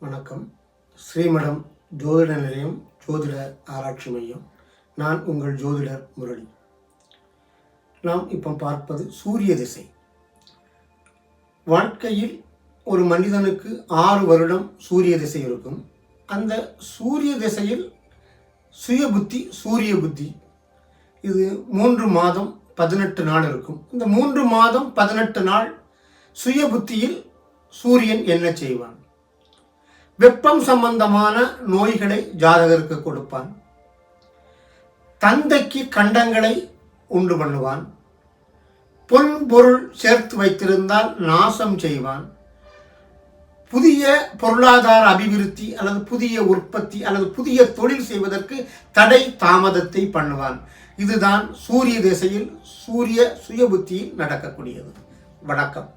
வணக்கம். ஸ்ரீமடம் ஜோதிட நிலையம் ஜோதிட ஆராய்ச்சி மையம். நான் உங்கள் ஜோதிடர் முரளி. நாம் இப்போ பார்ப்பது சூரிய திசை. வாழ்க்கையில் ஒரு மனிதனுக்கு ஆறு வருடம் சூரிய திசை இருக்கும். அந்த சூரிய திசையில் சுய புத்தி சூரிய புத்தி. இது மூன்று மாதம் பதினெட்டு நாள் இருக்கும். இந்த மூன்று மாதம் பதினெட்டு நாள் சுய புத்தியில் சூரியன் என்ன செய்வான்? வெப்பம் சம்பந்தமான நோய்களை ஜாதகருக்கு கொடுப்பான். தந்தைக்கு கண்டங்களை உண்டு பண்ணுவான். பொன் பொருள் சேர்த்து வைத்திருந்தால் நாசம் செய்வான். புதிய பொருளாதார அபிவிருத்தி அல்லது புதிய உற்பத்தி அல்லது புதிய தொழில் செய்வதற்கு தடை தாமதத்தை பண்ணுவான். இதுதான் சூரிய திசையில் சூரிய சுயபுத்தியில் நடக்கக்கூடியது. வணக்கம்.